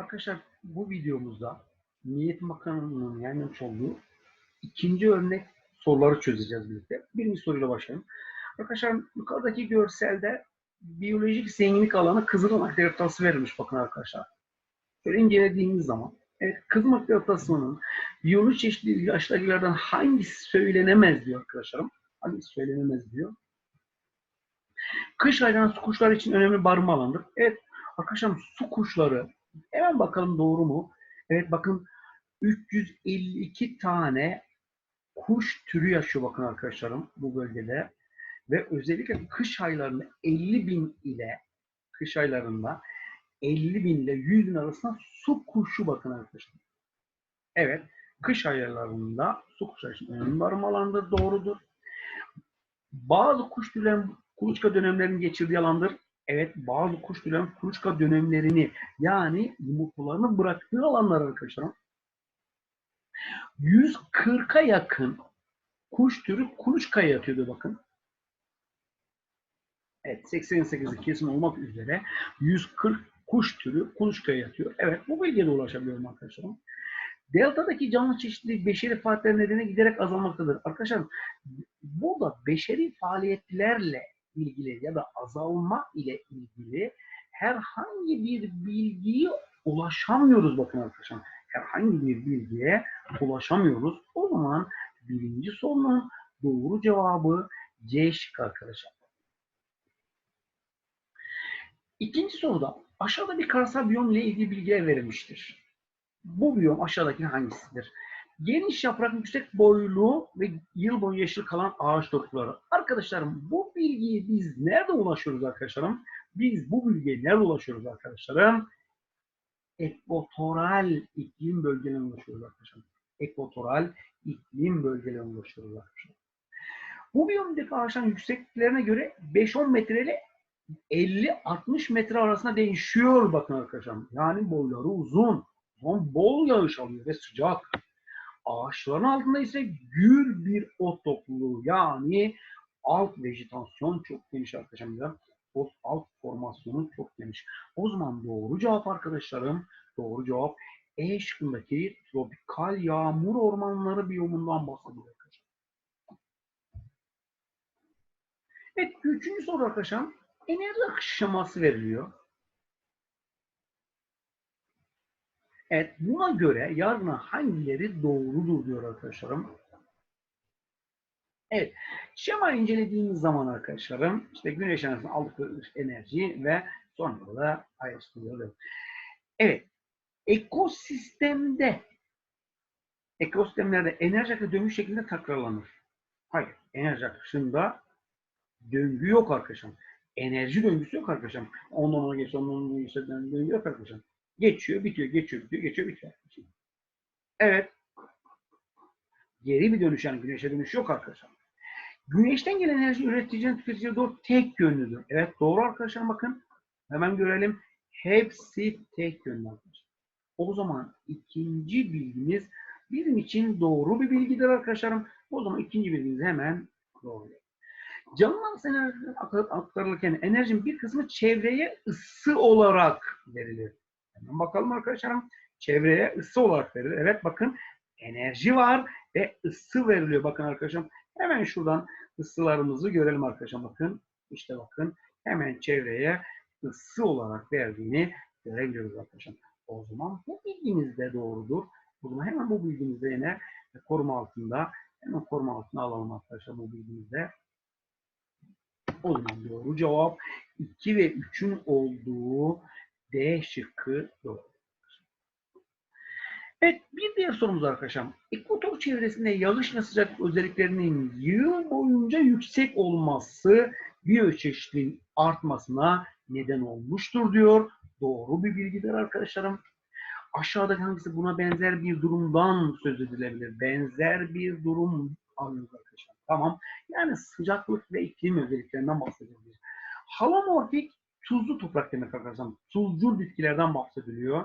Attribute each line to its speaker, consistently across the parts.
Speaker 1: Arkadaşlar bu videomuzda Millet Bakanlığı'nın yayınlamış olduğu ikinci örnek soruları çözeceğiz birlikte. Birinci soruyla başlayalım. Arkadaşlar yukarıdaki görselde biyolojik zenginlik alanı kızılırmak deltası verilmiş bakın arkadaşlar. Şöyle incelediğimiz zaman evet, kızılırmak deltasının biyolojik çeşitliliği aşağıdakilerden hangisi söylenemez diyor arkadaşlarım. Hangisi söylenemez diyor. Kış aylarında su kuşları için önemli barınma alanıdır. Evet arkadaşlar su kuşları hemen bakalım doğru mu? Evet bakın 352 tane kuş türü yaşıyor bakın arkadaşlarım bu bölgede. Ve özellikle kış aylarında 50 bin ile kış aylarında 50 bin ile 100 bin arasında su kuşu bakın arkadaşlar. Evet, kış aylarında su kuşları için önemli barınma doğrudur. Bazı kuş türlerin kuluçka dönemlerini geçirdiği alandır. Evet, bazı kuş türlerin kuluçka dönemlerini yani yumurtalarını bıraktığı alanlar arkadaşlar. 140'a yakın kuş türü kuluçkaya yatıyordu bakın. Evet 88'i kesin olmak üzere 140 kuş türü kuluçkaya yatıyor. Evet bu bilgiye ulaşabiliyorum arkadaşlarım. Delta'daki canlı çeşitliliği beşeri faaliyetler nedeniyle giderek azalmaktadır. Arkadaşlar burada beşeri faaliyetlerle ilgili ya da azalma ile ilgili herhangi bir bilgiye ulaşamıyoruz bakın arkadaşlar. Herhangi bir bilgiye ulaşamıyoruz. O zaman birinci sorunun doğru cevabı C şıkkı arkadaşlar. İkinci soruda aşağıda bir karasal biyom ile ilgili bilgiler verilmiştir. Bu biyom aşağıdaki hangisidir? Geniş yaprak yüksek boylu ve yıl boyu yeşil kalan ağaç tortukları. Arkadaşlarım bu bilgiyi biz nerede ulaşıyoruz arkadaşlarım? Biz bu bilgiye nerede ulaşıyoruz arkadaşlarım? Ekvatoral iklim bölgelerine ulaşıyoruz arkadaşlarım. Ekvatoral iklim bölgelerine ulaşıyoruz arkadaşlar. Bu biyomdaki ağaçların yüksekliklerine göre 5-10 metre ile 50-60 metre arasında değişiyor bakın arkadaşlar. Yani boyları uzun. Bol yağış alıyor ve sıcak. Ağaçların altında ise gür bir ot topluluğu yani alt vejetasyon çok geniş arkadaşlar. O alt formasyonu çok geniş. O zaman doğru cevap arkadaşlarım, doğru cevap E şıkkındaki tropikal yağmur ormanları biyomundan bahsediyor. Evet, üçüncü soru arkadaşlar. Enerji akış şeması veriliyor. Evet, buna göre yargına hangileri doğrudur diyor arkadaşlarım. Evet, şema incelediğimiz zaman arkadaşlarım, işte güneş enerjisinden aldıkları enerji ve sonra da ayrıştırılıyor. Evet, ekosistemde, ekosistemlerde enerji akışı döngü şeklinde tekrarlanır. Hayır, enerji akışında döngü yok arkadaşlar. Enerji döngüsü yok arkadaşlar. Ondan ona geç, ondan ona geç, döngü yok arkadaşlar. Geçiyor, bitiyor, geçiyor, bitiyor, geçiyor, bitiyor. Evet. Geri bir dönüş yani güneşe dönüş yok arkadaşlar. Güneşten gelen enerji üreticinin tüketiciye doğru tek yönlüdür. Evet doğru arkadaşlar bakın. Hemen görelim. Hepsi tek yönlü arkadaşlar. O zaman ikinci bilgimiz bizim için doğru bir bilgidir arkadaşlarım. O zaman ikinci bilgimiz hemen doğru. Canlılar enerji aktarılırken enerjinin bir kısmı çevreye ısı olarak verilir. Hemen bakalım arkadaşlarım. Çevreye ısı olarak verilir. Evet bakın enerji var ve ısı veriliyor. Bakın arkadaşım hemen şuradan ısılarımızı görelim arkadaşlar. Bakın işte bakın hemen çevreye ısı olarak verdiğini görebiliyoruz arkadaşlar. O zaman bu bilgimiz de doğrudur. O zaman hemen bu bilgimizi yine koruma altında hemen koruma altına alalım arkadaşlar bu bilgimizde. O zaman doğru cevap 2 ve 3'ün olduğu D şıkkı doğru. Evet bir diğer sorumuz arkadaşlar. Ekvator çevresinde yağış ve sıcaklık özelliklerinin yıl boyunca yüksek olması biyoçeşitliliğin artmasına neden olmuştur diyor. Doğru bir bilgidir arkadaşlarım. Aşağıdaki hangisi buna benzer bir durumdan söz edilebilir? Benzer bir durum alıyoruz arkadaşlar. Tamam. Yani sıcaklık ve iklim özelliklerinden bahsediyoruz. Halomorfik tuzlu toprak demek arkadaşlar. Tuzcul bitkilerden bahsediliyor.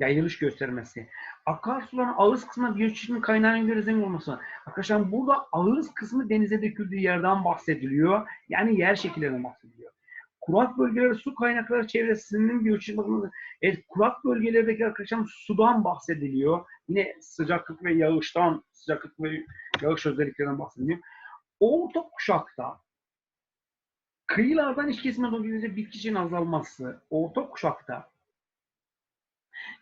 Speaker 1: Yayılış göstermesi. Akarsuların ağız kısmına biyoçeşitliliğin kaynağına göre zengin olması. Arkadaşlar burada ağız kısmı denize döküldüğü yerden bahsediliyor. Yani yer şekillerinden bahsediliyor. Kurak bölgeler su kaynakları çevresinin biyoçeşitliği bakımından evet, kurak bölgelerdeki arkadaşlar sudan bahsediliyor. Yine sıcaklık ve yağıştan, sıcaklık ve yağış özelliklerinden bahsediliyor. Orta kuşakta kıyılardan iç kesime doğru bitki için azalması, orta kuşakta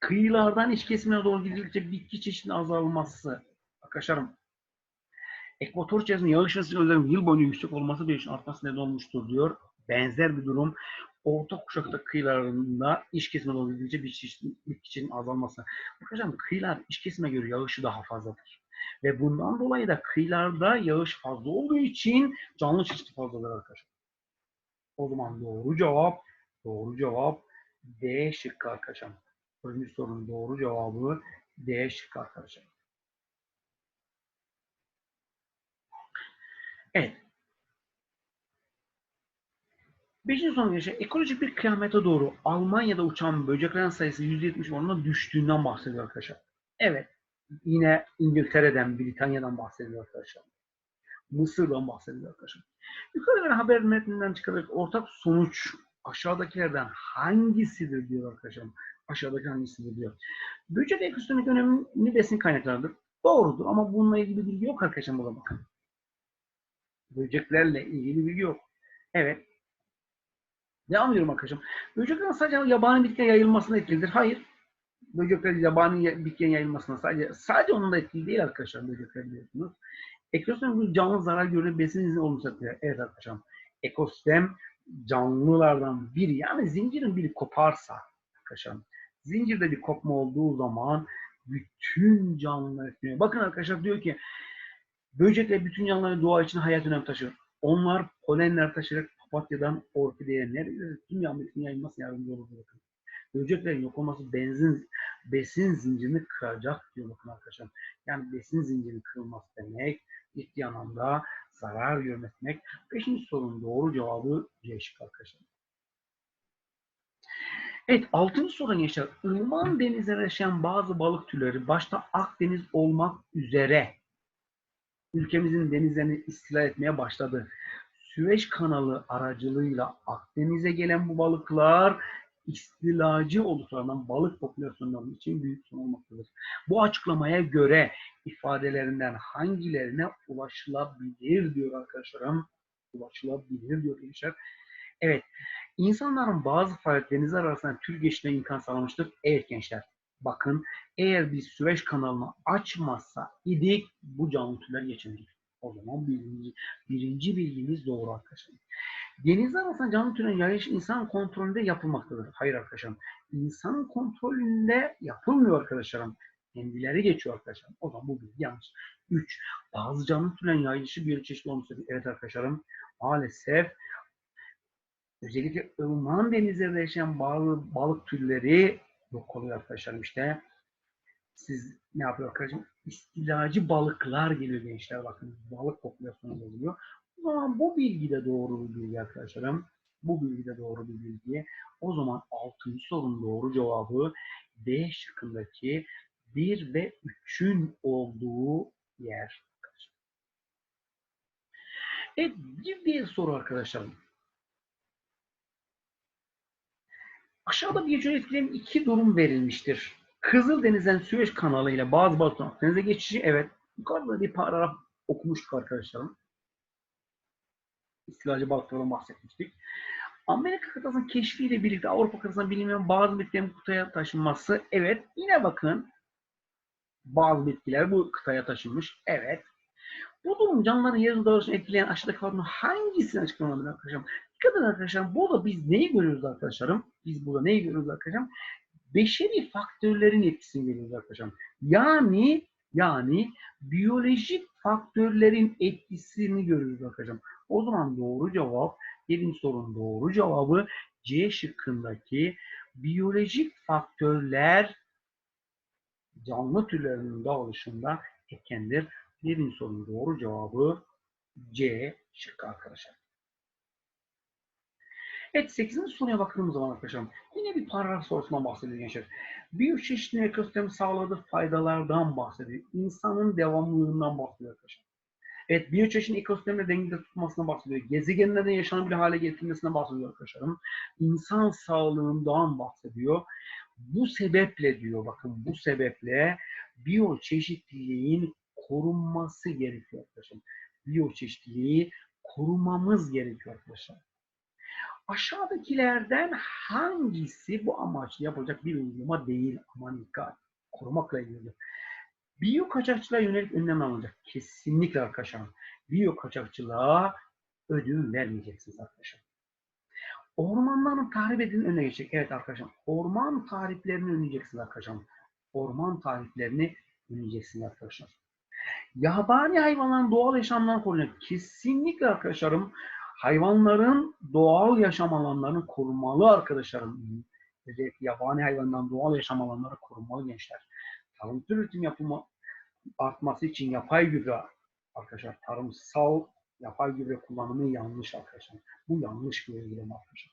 Speaker 1: kıyılardan iç kesimine doğru gidildikçe bitki çeşidinin azalması, arkadaşlarım ekvator içerisinde yağış ve özellikle yıl boyunca yüksek olması bir için artması neden olmuştur diyor. Benzer bir durum orta kuşakta kıyılarında iç kesime doğru gidince bitki çeşidinin, azalması. Arkadaşlar kıyılar iç kesime göre yağışı daha fazladır. Ve bundan dolayı da kıyılarda yağış fazla olduğu için canlı çeşitli fazladır arkadaşlar. O zaman doğru cevap, doğru cevap D şıkkı arkadaşlar. Birinci sorunun doğru cevabı D şıkkı arkadaşlar. Evet. Beşinci soru geçe ekolojik bir kıyamete doğru Almanya'da uçan böceklerin sayısı %70 oranında düştüğünden bahsediyor arkadaşlar. Evet. Yine İngiltere'den, Britanya'dan bahsediyor arkadaşlar. Mısır'dan bahsediyor arkadaşlar. Yukarı verilen haber metninden çıkarak ortak sonuç aşağıdakilerden hangisidir diyor arkadaşlar. Aşağıdaki hangisidir diyor. Böcek ekosistemik önemli besin kaynaklarıdır. Doğrudur ama bununla ilgili bilgi yok arkadaşlar burada bakın. Böceklerle ilgili bilgi yok. Evet. Devam ediyorum arkadaşım. Böceklerin sadece yabani bitkiye yayılmasına etkilidir. Hayır. Böceklerin yabani bitkiye yayılmasına sadece sadece onun da etkili değil arkadaşlar böcekler biliyorsunuz. Ekosistem canlı zarar göre besin izni oluşturuyor. Evet arkadaşlar. Ekosistem canlılardan biri yani zincirin biri koparsa arkadaşlar. Zincirde bir kopma olduğu zaman bütün canlılar etkileniyor. Bakın arkadaşlar diyor ki böcekler bütün canlıların doğa için hayat önem taşır. Onlar polenler taşıyarak papatyadan orkideye nereye tüm yağmurun yayılmasına yardımcı olur. Bakın. Böceklerin yok olması benzin, besin zincirini kıracak diyor bakın arkadaşlar. Yani besin zincirinin kırılması demek ciddi anlamda zarar demek. Beşinci sorunun doğru cevabı C şık arkadaşlar. Evet, altıncı soru gençler. Irman denizlerde yaşayan bazı balık türleri başta Akdeniz olmak üzere ülkemizin denizlerini istila etmeye başladı. Süveyş kanalı aracılığıyla Akdeniz'e gelen bu balıklar istilacı olduklarından balık popülasyonları için büyük sorun olmaktadır. Bu açıklamaya göre ifadelerinden hangilerine ulaşılabilir diyor arkadaşlarım. Ulaşılabilir diyor gençler. Evet. İnsanların bazı faaliyet denizler arasında tür geçişine imkan sağlamıştır. Evet gençler. Bakın eğer biz Süveyş kanalını açmazsa idik bu canlı türler geçemeyecek. O zaman birinci, birinci bilgimiz doğru arkadaşlar. Denizler arasında canlı türün yayış insan kontrolünde yapılmaktadır. Hayır arkadaşlarım. İnsan kontrolünde yapılmıyor arkadaşlarım. Kendileri geçiyor arkadaşlarım. O zaman bu bilgi yanlış. 3. Bazı canlı türlerin yayılışı bir çeşitli olmuştur. Evet arkadaşlarım. Maalesef özellikle ılıman denizlerde yaşayan bazı balık türleri yok oluyor arkadaşlarım işte. Siz ne yapıyor arkadaşım? İstilacı balıklar geliyor gençler bakın. Balık popülasyonu geliyor. O zaman bu bilgi de doğru bir bilgi arkadaşlarım. Bu bilgi de doğru bir bilgi. O zaman 6. sorunun doğru cevabı D şıkkındaki 1 ve 3'ün olduğu yer. Evet bir diğer soru arkadaşlarım. Aşağıda bir etkileyen iki durum verilmiştir. Kızıldeniz'den Süveyş kanalı ile bazı balıkların Akdeniz'e geçişi evet. Yukarıda bir paragraf okumuştuk arkadaşlarım. İstilacı balıklardan bahsetmiştik. Amerika kıtasının keşfiyle birlikte Avrupa kıtasına bilinmeyen bazı bitkilerin kıtaya taşınması evet. Yine bakın bazı bitkiler bu kıtaya taşınmış. Evet. Bu durum canlıların yarın dağılışını etkileyen aşağıdaki kavramın hangisini açıklamadır arkadaşlarım? Dikkat edin arkadaşlarım. Burada biz neyi görüyoruz arkadaşlarım? Biz burada neyi görüyoruz arkadaşlarım? Beşeri faktörlerin etkisini görüyoruz arkadaşlarım. Yani yani biyolojik faktörlerin etkisini görüyoruz arkadaşlarım. O zaman doğru cevap, birinci sorunun doğru cevabı C şıkkındaki biyolojik faktörler canlı türlerinin dağılışında etkendir. Birinci sorunun doğru cevabı C şıkkı arkadaşlar. Evet 8. soruya baktığımız zaman arkadaşlar yine bir paragraf sorusundan bahsediyor gençler. Biyoçeşitliğin ekosistemi sağladığı faydalardan bahsediyor. İnsanın devamlılığından bahsediyor arkadaşlar. Evet, biyoçeşitliğin ekosistemle dengede tutmasına bahsediyor. Gezegenlerin yaşanabilir hale getirilmesine bahsediyor arkadaşlarım. İnsan sağlığından bahsediyor. Bu sebeple diyor, bakın bu sebeple biyoçeşitliliğin korunması gerekiyor arkadaşlar. Biyoçeşitliliği korumamız gerekiyor arkadaşlar. Aşağıdakilerden hangisi bu amaçla yapılacak bir uygulama değil? Aman dikkat. Korumakla ilgili. Biyo kaçakçılığa yönelik önlem alınacak. Kesinlikle arkadaşlar. Biyo kaçakçılığa ödün vermeyeceksiniz arkadaşlar. Ormanların tahrip edildiğinin önüne geçecek. Evet arkadaşlar. Orman tahriplerini önleyeceksiniz arkadaşlar. Orman tahriplerini önleyeceksiniz arkadaşlar. Yabani hayvanların doğal yaşamlarını koruyacak. Kesinlikle arkadaşlarım hayvanların doğal yaşam alanlarını korumalı arkadaşlarım. Özellikle yabani hayvanların doğal yaşam alanları korumalı gençler. Tarımsal üretim yapımı artması için yapay gübre arkadaşlar tarımsal yapay gübre kullanımı yanlış arkadaşlar. Bu yanlış bir uygulama arkadaşlar.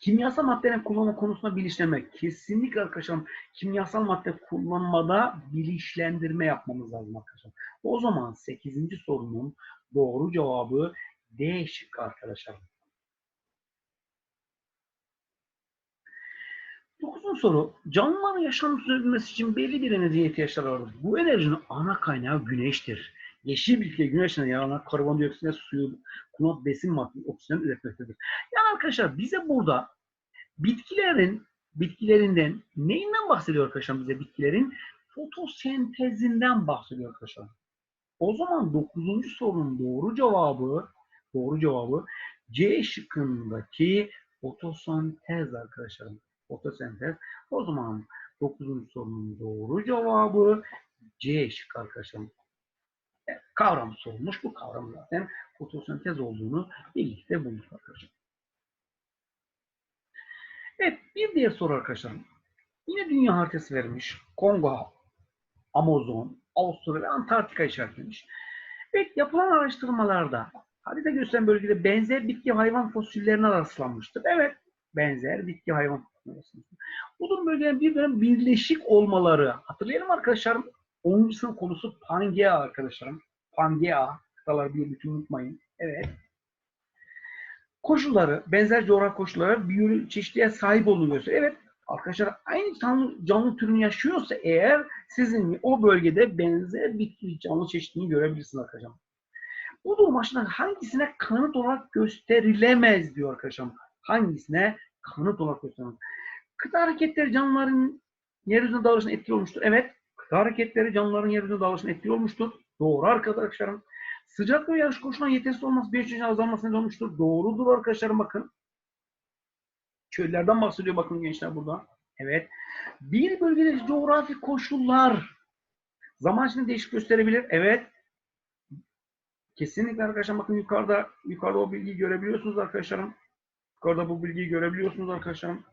Speaker 1: Kimyasal maddelerin kullanımı konusunda bilinçlenmek. Kesinlikle arkadaşlar kimyasal madde kullanmada bilinçlendirme yapmamız lazım arkadaşlar. O zaman 8. sorunun doğru cevabı D şıkkı arkadaşlar. Dokuzuncu soru. Canlıların yaşam sürdürmesi için belli bir enerjiye ihtiyaçları vardır. Bu enerjinin ana kaynağı güneştir. Yeşil bitki güneşten yaranan karbondioksit suyu kullanıp besin madde oksijen üretmektedir. Yani arkadaşlar bize burada bitkilerin bitkilerinden neyinden bahsediyor arkadaşlar bize bitkilerin? Fotosentezinden bahsediyor arkadaşlar. O zaman 9. sorunun doğru cevabı doğru cevabı C şıkkındaki fotosentez arkadaşlarım. Fotosentez. O zaman 9. sorunun doğru cevabı C şıkkı arkadaşlarım. Evet, kavram sorulmuş. Bu kavram zaten fotosentez olduğunu birlikte bulduk arkadaşlar. Evet bir diğer soru arkadaşlarım. Yine dünya haritası vermiş. Kongo, Amazon, Avusturya ve Antarktika işaretlemiş. Evet yapılan araştırmalarda harita gösteren bölgede benzer bitki hayvan fosillerine rastlanmıştır. Evet benzer bitki hayvan fosillerine rastlanmıştır. Bu durum bölgelerin bir dönem birleşik olmaları. Hatırlayalım arkadaşlarım. 10. sınıf konusu Pangea arkadaşlarım. Pangea. Kıtaları bir bütün unutmayın. Evet. Koşulları, benzer coğrafi koşullara biyoçeşitliğe sahip olduğunu gösteriyor. Evet arkadaşlar aynı canlı, canlı türünü yaşıyorsa eğer sizin o bölgede benzer bitki canlı çeşitliliğini görebilirsiniz arkadaşlar. Bu durum aşıdan hangisine kanıt olarak gösterilemez diyor arkadaşlar. Hangisine kanıt olarak gösterilemez. Kıta hareketleri canlıların yeryüzüne dağılışına etkili olmuştur. Evet. Kıta hareketleri canlıların yeryüzüne dağılışına etkili olmuştur. Doğru arkadaşlarım. Sıcak ve yağış koşullarının yetersiz olması bir çeşit azalmasına olmuştur. Doğrudur arkadaşlarım bakın. Çöllerden bahsediyor bakın gençler burada. Evet. Bir bölgede coğrafi koşullar zaman içinde değişik gösterebilir. Evet. Kesinlikle arkadaşlar bakın yukarıda yukarıda o bilgiyi görebiliyorsunuz arkadaşlarım. Yukarıda bu bilgiyi görebiliyorsunuz arkadaşlarım.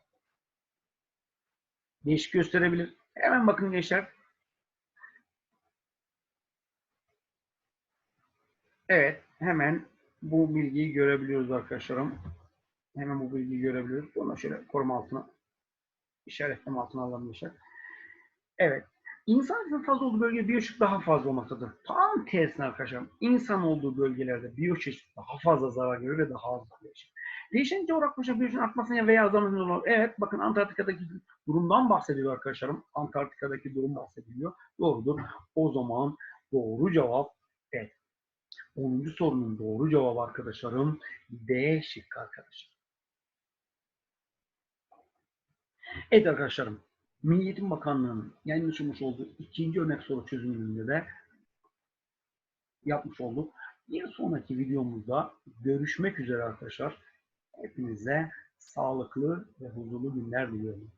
Speaker 1: Değişik gösterebilir. Hemen bakın gençler. Evet, hemen bu bilgiyi görebiliyoruz arkadaşlarım. Hemen bu bilgiyi görebiliyoruz. Onu şöyle koruma altına, işaretleme altına işaret. Evet. İnsan fazla olduğu bölgede biyoçeşit daha fazla olmaktadır. Tam tersine arkadaşlar. İnsan olduğu bölgelerde biyoçeşit daha fazla zarar görür ve daha az değişir. Değişen coğrafi koşullar biyoçeşitin artmasına veya azalmasına olur. Evet bakın Antarktika'daki durumdan bahsediyor arkadaşlarım. Antarktika'daki durum bahsediliyor. Doğrudur. O zaman doğru cevap evet. 10. sorunun doğru cevabı arkadaşlarım D şıkkı arkadaşlar. Evet arkadaşlarım. Milli Eğitim Bakanlığı'nın yayınlamış olduğu ikinci örnek soru çözümünde de yapmış olduk. Bir sonraki videomuzda görüşmek üzere arkadaşlar. Hepinize sağlıklı ve huzurlu günler diliyorum.